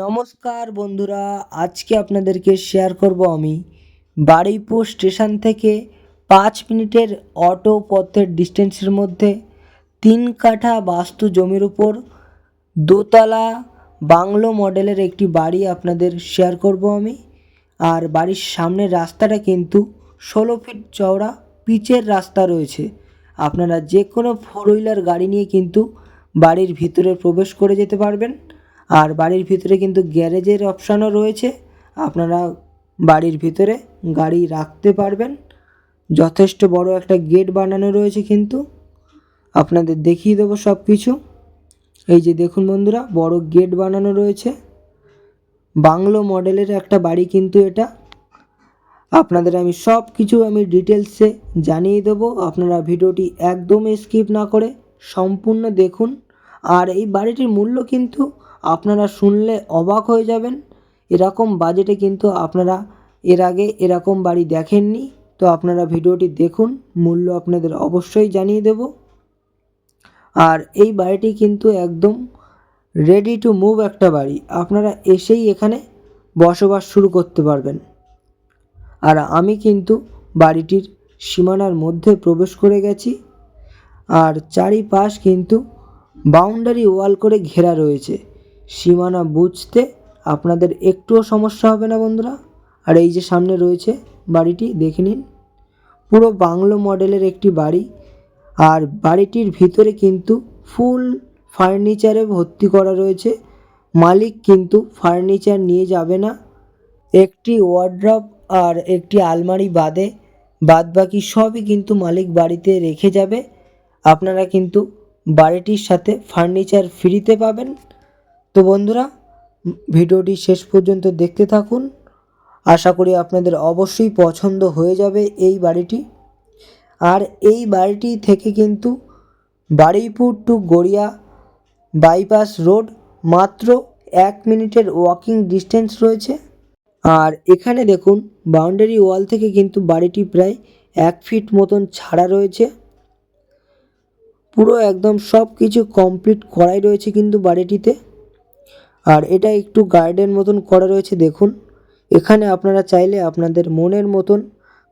নমস্কার বন্ধুরা, আজকে আপনাদেরকে শেয়ার করব আমি বারুইপুর স্টেশন থেকে পাঁচ মিনিটের অটো পথের ডিস্টেন্সের মধ্যে তিন কাঠা বাস্তু জমির উপর দোতলা বাংলো মডেলের একটি বাড়ি আপনাদের শেয়ার করব আমি। আর বাড়ির সামনের রাস্তাটা কিন্তু ষোলো ফিট চওড়া পিচের রাস্তা রয়েছে। আপনারা যে কোনো ফোর হুইলার গাড়ি নিয়ে কিন্তু বাড়ির ভিতরে প্রবেশ করে যেতে পারবেন। আর বাড়ির ভিতরে কিন্তু গ্যারেজের অপশানও রয়েছে। আপনারা বাড়ির ভিতরে গাড়ি রাখতে পারবেন। যথেষ্ট বড় একটা গেট বানানো রয়েছে কিন্তু। আপনাদের দেখিয়ে দেবো সব কিছু এই যে দেখুন বন্ধুরা, বড় গেট বানানো রয়েছে। বাংলো মডেলের একটা বাড়ি কিন্তু এটা। আপনাদের আমি সব কিছু আমি ডিটেলসে জানিয়ে দেবো। আপনারা ভিডিওটি একদম স্কিপ না করে সম্পূর্ণ দেখুন। আর এই বাড়িটির মূল্য কিন্তু আপনারা শুনলে অবাক হয়ে যাবেন। এরকম বাজেটে কিন্তু আপনারা এর আগে এরকম বাড়ি দেখেননি। তো আপনারা ভিডিওটি দেখুন, মূল্য আপনাদের অবশ্যই জানিয়ে দেব। আর এই বাড়িটি কিন্তু একদম রেডি টু মুভ একটা বাড়ি। আপনারা এসেই এখানে বসবাস শুরু করতে পারবেন। আর আমি কিন্তু বাড়িটির সীমানার মধ্যে প্রবেশ করে গেছি। আর চারিপাশ কিন্তু বাউন্ডারি ওয়াল করে ঘেরা রয়েছে। সীমানা বুঝতে আপনাদের একটুও সমস্যা হবে না বন্ধুরা। আর এই যে সামনে রয়েছে বাড়িটি, দেখে নিন। পুরো বাংলো মডেলের একটি বাড়ি। আর বাড়িটির ভিতরে কিন্তু ফুল ফার্নিচারে ভর্তি করা রয়েছে। মালিক কিন্তু ফার্নিচার নিয়ে যাবে না। একটি ওয়ার্ড্রপ আর একটি আলমারি বাদে বাদ বাকি সবই কিন্তু মালিক বাড়িতে রেখে যাবে। আপনারা কিন্তু বাড়িটির সাথে ফার্নিচার ফ্রিতে পাবেন। তো বন্ধুরা, ভিডিওটি শেষ পর্যন্ত দেখতে থাকুন। আশা করি আপনাদের অবশ্যই পছন্দ হয়ে যাবে এই বাড়িটি। আর এই বাড়িটি থেকে কিন্তু Baruipur to Garia bypass road মাত্র এক মিনিটের ওয়াকিং ডিস্টেন্স রয়েছে। আর এখানে দেখুন বাউন্ডারি ওয়াল থেকে কিন্তু বাড়িটি প্রায় এক ফিট মতন ছাড়া রয়েছে। পুরো একদম সব কিছু কমপ্লিট করাই রয়েছে কিন্তু বাড়িটিতে। আর এটা একটু গার্ডেন মতন করা রয়েছে, দেখুন। এখানে আপনারা চাইলে আপনাদের মনের মতন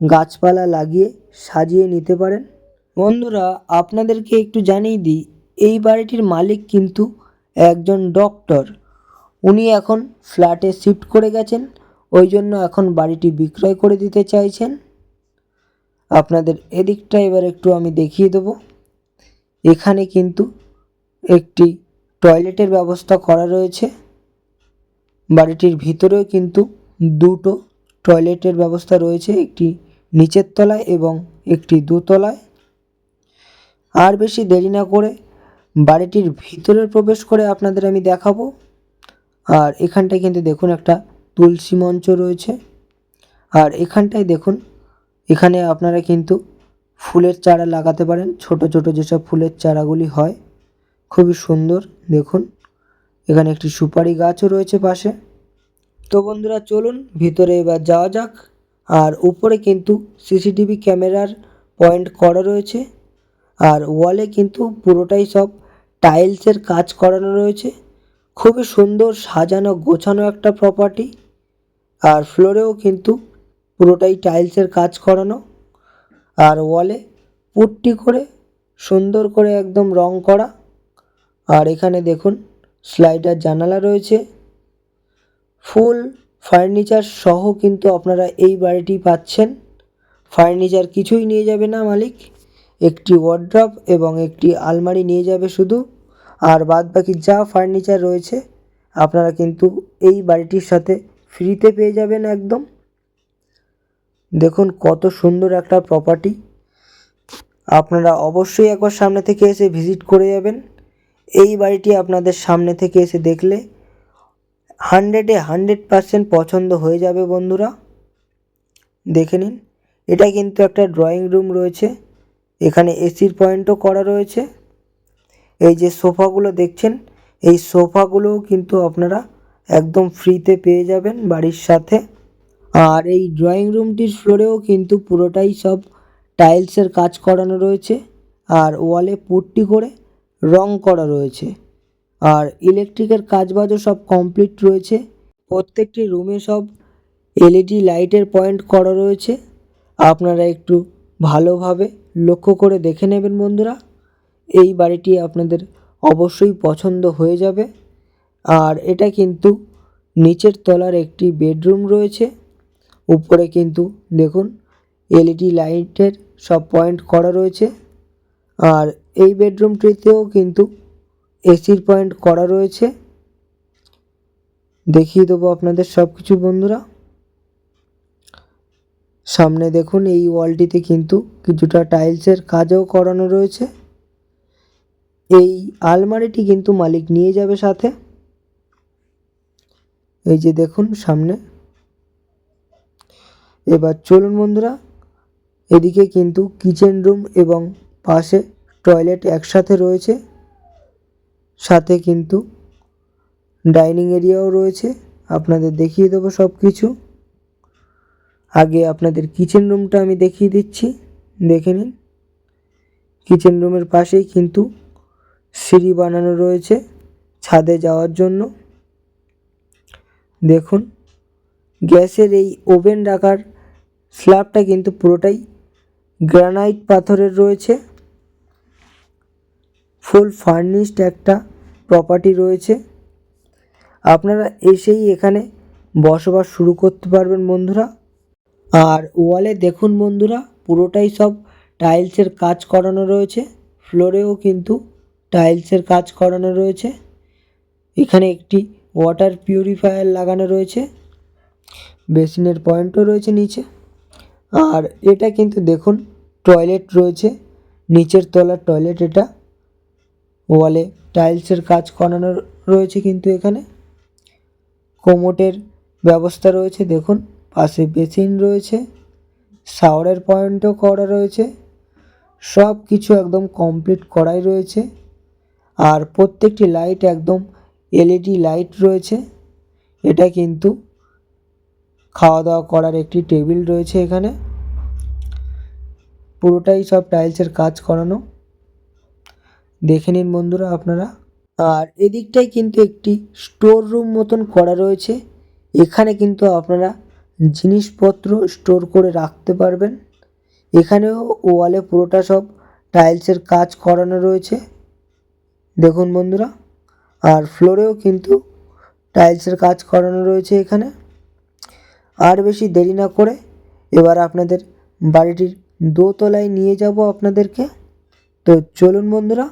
গাছপালা লাগিয়ে সাজিয়ে নিতে পারেন। বন্ধুরা, আপনাদেরকে একটু জানিয়ে দিই, এই বাড়িটির মালিক কিন্তু একজন ডক্টর উনি এখন ফ্ল্যাটে শিফট করে গেছেন, ওই জন্য এখন বাড়িটি বিক্রয় করে দিতে চাইছেন। আপনাদের এদিকটা এবার একটু আমি দেখিয়ে দেবো। এখানে কিন্তু একটি টয়লেটের ব্যবস্থা করা রয়েছে। বাড়িটির ভিতরেও কিন্তু দুটো টয়লেটের ব্যবস্থা রয়েছে, একটি নিচের তলায় এবং একটি দোতলায়। আর বেশি দেরি না করে বাড়িটির ভিতরে প্রবেশ করে আপনাদের আমি দেখাবো। আর এখানটায় কিন্তু দেখুন একটা তুলসী মঞ্চ রয়েছে। আর এখানটায় দেখুন, এখানে আপনারা কিন্তু ফুলের চারা লাগাতে পারেন। ছোট ছোট যেসব ফুলের চারাগুলি হয়, খুবই সুন্দর, দেখুন। এখানে একটি সুপারি গাছও রয়েছে পাশে। তো বন্ধুরা, চলুন ভিতরে এবার যাওয়া যাক। আর উপরে কিন্তু সিসিটিভি ক্যামেরার পয়েন্ট করা রয়েছে। আর ওয়ালে কিন্তু পুরোটাই সব টাইলসের কাজ করানো রয়েছে। খুবই সুন্দর সাজানো গোছানো একটা প্রপার্টি আর ফ্লোরেও কিন্তু পুরোটাই টাইলসের কাজ করানো। আর ওয়ালে পুট্টি করে সুন্দর করে একদম রং করা। আর এখানে দেখুন স্লাইডার জানালা রয়েছে। ফুল, ফার্নিচার সহ কিন্তু আপনারা এই বাড়িটি পাচ্ছেন। ফার্নিচার কিছুই নিয়ে যাবে না মালিক। একটি ওয়ার্ড্রপ এবং একটি আলমারি নিয়ে যাবে শুধু। আর বাদ বাকি যা ফার্নিচার রয়েছে, আপনারা কিন্তু এই বাড়িটির সাথে ফ্রিতে পেয়ে যাবেন একদম। দেখুন কত সুন্দর একটা প্রপার্টি আপনারা অবশ্যই একবার সামনে থেকে এসে ভিজিট করে যাবেন। এই বাড়িটি আপনাদের সামনে থেকে এসে দেখলে হান্ড্রেডে হান্ড্রেড পারসেন্ট পছন্দ হয়ে যাবে বন্ধুরা। দেখে নিন, এটা কিন্তু একটা ড্রয়িং রুম রয়েছে, এখানে এসির পয়েন্টও করা রয়েছে। এই যে সোফাগুলো দেখছেন, এই সোফাগুলোও কিন্তু আপনারা একদম ফ্রিতে পেয়ে যাবেন বাড়ির সাথে। আর এই ড্রয়িং রুমটির ফ্লোরেও কিন্তু পুরোটাই সব টাইলসের কাজ করানো রয়েছে, আর ওয়ালে পুট্টি করে রং করা রয়েছে। আর ইলেকট্রিকের কাজবাজও সব কমপ্লিট রয়েছে। প্রত্যেকটি রুমে সব এলইডি লাইটের পয়েন্ট করা রয়েছে। আপনারা একটু ভালোভাবে লক্ষ্য করে দেখে নেবেন বন্ধুরা। এই বাড়িটি আপনাদের অবশ্যই পছন্দ হয়ে যাবে। আর এটা কিন্তু নিচের তলার একটি বেডরুম রয়েছে। উপরে কিন্তু দেখুন, এলইডি লাইটের সব পয়েন্ট করা রয়েছে। আর এই বেডরুমটিতেও কিন্তু এসির পয়েন্ট করা রয়েছে। দেখিয়ে দেবো আপনাদের সব কিছু বন্ধুরা। সামনে দেখুন, এই ওয়ালটিতে কিন্তু কিছুটা টাইলসের কাজও করানো রয়েছে। এই আলমারিটি কিন্তু মালিক নিয়ে যাবে সাথে। এই যে দেখুন, সামনে। এবার চলুন, বন্ধুরা। এদিকে কিন্তু কিচেন রুম এবং পাশে টয়লেট একসাথে রয়েছে, সাথে কিন্তু ডাইনিং এরিয়াও রয়েছে। আপনাদের দেখিয়ে দেবো সব কিছু আগে আপনাদের কিচেন রুমটা আমি দেখিয়ে দিচ্ছি, দেখে নিন। কিচেন রুমের পাশেই কিন্তু সিঁড়ি বানানো রয়েছে ছাদে যাওয়ার জন্য। দেখুন, গ্যাসের এই ওভেন রাখার স্ল্যাবটা কিন্তু পুরোটাই গ্রানাইট পাথরের রয়েছে। ফুল ফার্নিশড একটা প্রপার্টি রয়েছে। আপনারা এসেই এখানে বসবাস শুরু করতে পারবেন বন্ধুরা। আর ওয়ালে দেখুন বন্ধুরা, পুরোটাই সব টাইলসের কাজ করানো রয়েছে। ফ্লোরেও কিন্তু টাইলসের কাজ করানো রয়েছে। এখানে একটি ওয়াটার পিউরিফায়ার লাগানো রয়েছে। বেসিনের পয়েন্টও রয়েছে নিচে। আর এটা কিন্তু দেখুন টয়লেট রয়েছে। নিচের তলার টয়লেট এটা ওয়ালে টাইলসের কাজ করানো রয়েছে কিন্তু এখানে। কোমোটের ব্যবস্থা রয়েছে, দেখুন। পাশে বেসিন রয়েছে, শাওয়ারের পয়েন্টও করা রয়েছে। সব কিছু একদম কমপ্লিট করাই রয়েছে। আর প্রত্যেকটি লাইট একদম এলইডি লাইট রয়েছে। এটা কিন্তু খাওয়া দাওয়া করার একটি টেবিল রয়েছে এখানে। পুরোটাই সব টাইলসের কাজ করানো। দেখে নিন বন্ধুরা আপনারা। আর এদিকটাই কিন্তু একটি স্টোর রুম মতন করা রয়েছে। এখানে কিন্তু আপনারা জিনিসপত্র স্টোর করে রাখতে পারবেন। এখানেও ওয়ালে পুরোটা সব টাইলসের কাজ করানো রয়েছে। দেখুন বন্ধুরা, আর ফ্লোরেও কিন্তু টাইলসের কাজ করানো রয়েছে এখানে। আর বেশি দেরি না করে এবার আপনাদের বাড়িটির দোতলায় নিয়ে যাব আপনাদেরকে। তো চলুন বন্ধুরা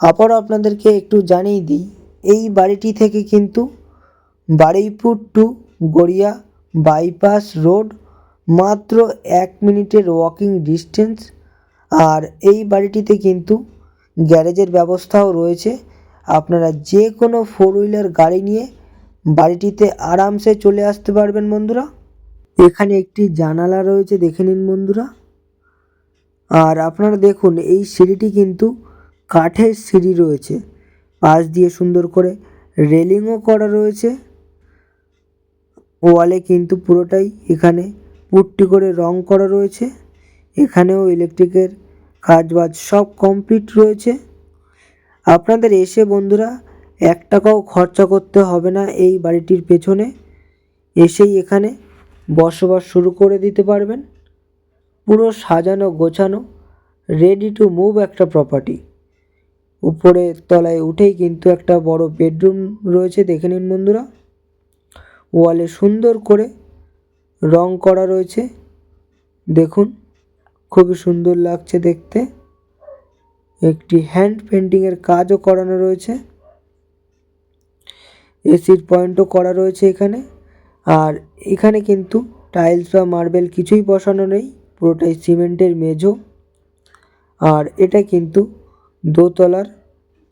আবারও আপনাদেরকে একটু জানিয়ে দিই, এই বাড়িটি থেকে কিন্তু Baruipur to Garia bypass road মাত্র এক মিনিটের ওয়াকিং ডিস্টেন্স আর এই বাড়িটিতে কিন্তু গ্যারেজের ব্যবস্থাও রয়েছে। আপনারা যে কোনো ফোর হুইলার গাড়ি নিয়ে বাড়িটিতে আরামসে চলে আসতে পারবেন বন্ধুরা। এখানে একটি জানালা রয়েছে, দেখে নিন বন্ধুরা। আর আপনারা দেখুন, এই সিঁড়িটি কিন্তু কাঠের সিঁড়ি রয়েছে। পাশ দিয়ে সুন্দর করে রেলিংও করা রয়েছে। ওয়ালে কিন্তু পুরোটাই এখানে পুট্টি করে রং করা রয়েছে। এখানেও ইলেকট্রিকের কাজ বাজ সব কমপ্লিট রয়েছে। আপনাদের এসে বন্ধুরা এক টাকাও খরচা করতে হবে না এই বাড়িটির পেছনে। এসেই এখানে বসবাস শুরু করে দিতে পারবেন। পুরো সাজানো গোছানো রেডি টু মুভ একটা প্রপার্টি উপরে তলায় উঠেই কিন্তু একটা বড় বেডরুম রয়েছে, দেখে নিন বন্ধুরা। ওয়ালে সুন্দর করে রং করা রয়েছে, দেখুন। খুবই সুন্দর লাগছে দেখতে। একটি হ্যান্ড পেন্টিংয়ের কাজও করানো রয়েছে। এসির পয়েন্টও করা রয়েছে এখানে। আর এখানে কিন্তু টাইলস বা মার্বেল কিছুই বসানো নেই, পুরোটাই সিমেন্টের মেঝো। আর এটা কিন্তু দোতলার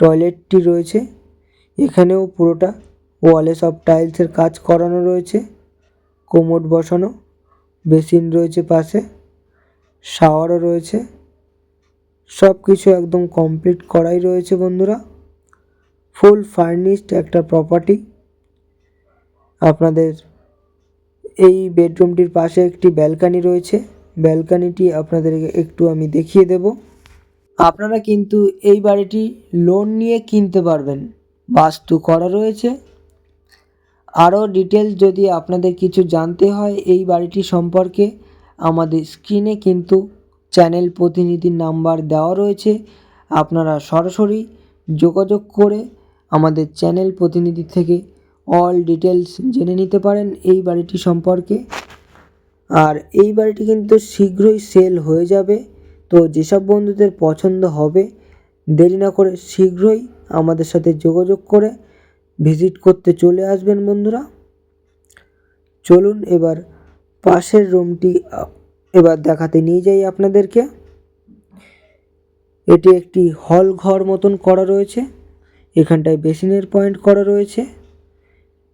টয়লেটটি রয়েছে। এখানেও পুরোটা ওয়ালে সব টাইলসের কাজ করানো রয়েছে। কোমোড বসানো, বেসিন রয়েছে পাশে, শাওয়ারও রয়েছে। সব কিছু একদম কমপ্লিট করাই রয়েছে বন্ধুরা। ফুল ফার্নিশড একটা প্রপার্টি। আপনাদের এই বেডরুমটির পাশে একটি ব্যালকানি রয়েছে। ব্যালকানিটি আপনাদের একটু আমি দেখিয়ে দেব। আপনারা কিন্তু এই বাড়িটি লোন নিয়ে কিনতে পারবেন। বাস্তু করা রয়েছে। আরও ডিটেলস যদি আপনাদের কিছু জানতে হয়, এই বাড়িটি সম্পর্কে আমাদের স্ক্রিনে কিন্তু চ্যানেল প্রতিনিধির নাম্বার দেওয়া রয়েছে। আপনারা সরাসরি যোগাযোগ করে আমাদের চ্যানেল প্রতিনিধি থেকে অল ডিটেলস জেনে নিতে পারেন এই বাড়িটি সম্পর্কে। আর এই বাড়িটি কিন্তু শীঘ্রই সেল হয়ে যাবে। তো যেসব বন্ধুদের পছন্দ হবে, দেরি না করে শীঘ্রই আমাদের সাথে যোগাযোগ করে ভিজিট করতে চলে আসবেন বন্ধুরা। চলুন এবার পাশের রুমটি, এবার দেখাতে নিয়ে যাই আপনাদেরকে। এটি একটি হল ঘর মতন করা রয়েছে, এখানটায় বেসিনের পয়েন্ট করা রয়েছে।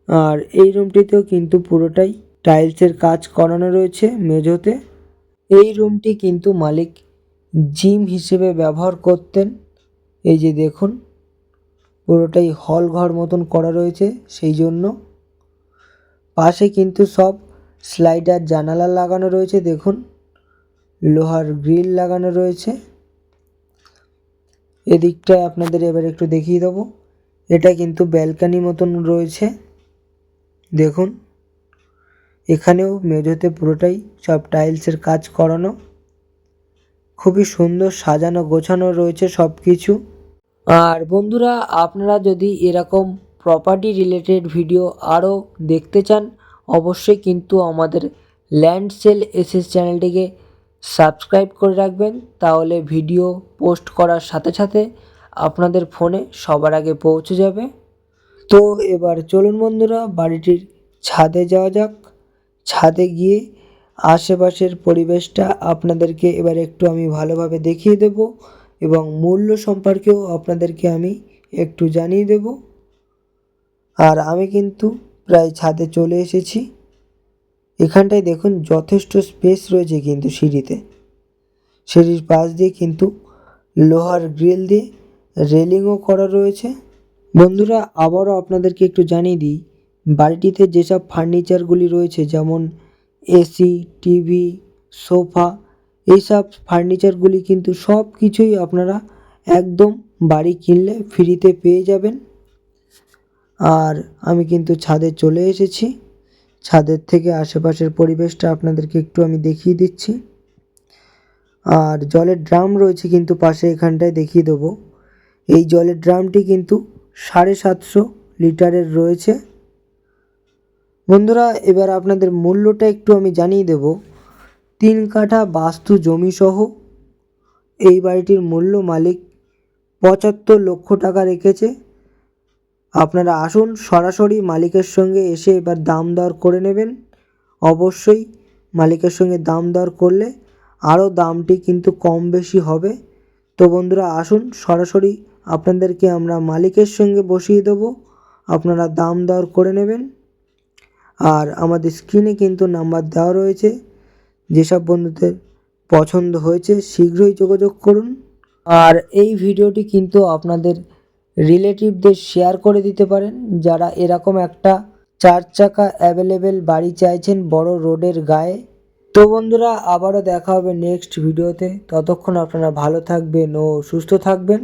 আর এই রুমটিতেও কিন্তু পুরোটাই টাইলসের কাজ করানো রয়েছে মেঝোতে। এই রুমটি কিন্তু মালিক জিম হিসেবে ব্যবহার করতেন। এই যে দেখুন, পুরোটাই হল ঘর মতন করা রয়েছে সেই জন্য। পাশে কিন্তু সব স্লাইডার জানালা লাগানো রয়েছে, দেখুন। লোহার গ্রিল লাগানো রয়েছে। এদিকটায় আপনাদের এবার একটু দেখিয়ে দেবো। এটা কিন্তু ব্যালকানি মতন রয়েছে, দেখুন। এখানেও মেঝোতে পুরোটাই সব টাইলসের কাজ করানো। খুবই সুন্দর সাজানো গোছানো রয়েছে সব কিছু আর বন্ধুরা, আপনারা যদি এরকম প্রপার্টি রিলেটেড ভিডিও আরও দেখতে চান, অবশ্যই কিন্তু আমাদের ল্যান্ড সেল এসএস চ্যানেলটিকে সাবস্ক্রাইব করে রাখবেন, তাহলে ভিডিও পোস্ট করার সাথে সাথে আপনাদের ফোনে সবার আগে পৌঁছে যাবে। তো এবার চলুন বন্ধুরা, বাড়িটির ছাদে যাওয়া যাক। ছাদে গিয়ে আশেপাশের পরিবেশটা আপনাদেরকে এবার একটু আমি ভালোভাবে দেখিয়ে দেব এবং মূল্য সম্পর্কেও আপনাদেরকে আমি একটু জানিয়ে দেব। আর আমি কিন্তু প্রায় ছাদে চলে এসেছি। এখানটায় দেখুন যথেষ্ট স্পেস রয়েছে কিন্তু সিঁড়িতে। সিঁড়ির পাশ দিয়ে কিন্তু লোহার গ্রিল দিয়ে রেলিংও করা রয়েছে। বন্ধুরা, আবারও আপনাদেরকে একটু জানিয়ে দিই, বাড়িটিতে যেসব ফার্নিচারগুলি রয়েছে, যেমন এসি, টিভি, সোফা এইসব ফার্নিচারগুলি কিন্তু সব কিছুই আপনারা একদম বাড়ি কিনলে ফ্রিতে পেয়ে যাবেন। আর আমি কিন্তু ছাদে চলে এসেছি। ছাদের থেকে আশেপাশের পরিবেশটা আপনাদেরকে একটু আমি দেখিয়ে দিচ্ছি। আর জলের ড্রাম রয়েছে কিন্তু পাশে এখানটায় দেখিয়ে দেবো। এই জলের ড্রামটি কিন্তু সাড়ে সাতশো লিটারের রয়েছে। বন্ধুরা, এবার আপনাদের মূল্যটা একটু আমি জানিয়ে দেব। তিন কাঠা বাস্তু জমি সহ এই বাড়িটির মূল্য মালিক পঁচাত্তর লক্ষ টাকা রেখেছে। আপনারা আসুন, সরাসরি মালিকের সঙ্গে এসে এবার দাম দর করে নেবেন। অবশ্যই মালিকের সঙ্গে দাম দর করলে আরও দামটি কিন্তু কম বেশি হবে। তো বন্ধুরা, আসুন, সরাসরি আপনাদেরকে আমরা মালিকের সঙ্গে বসিয়ে দেবো। আপনারা দাম দর করে নেবেন। আর আমাদের স্ক্রিনে কিন্তু নাম্বার দেওয়া রয়েছে। যেসব বন্ধুদের পছন্দ হয়েছে, শীঘ্রই যোগাযোগ করুন। আর এই ভিডিওটি কিন্তু আপনাদের রিলেটিভদের শেয়ার করে দিতে পারেন। যারা এরকম একটা চার চাকা অ্যাভেলেবেল বাড়ি চাইছেন বড় রোডের গায়ে। তো বন্ধুরা, আবারও দেখা হবে নেক্সট ভিডিওতে। ততক্ষণ আপনারা ভালো থাকবেন ও সুস্থ থাকবেন।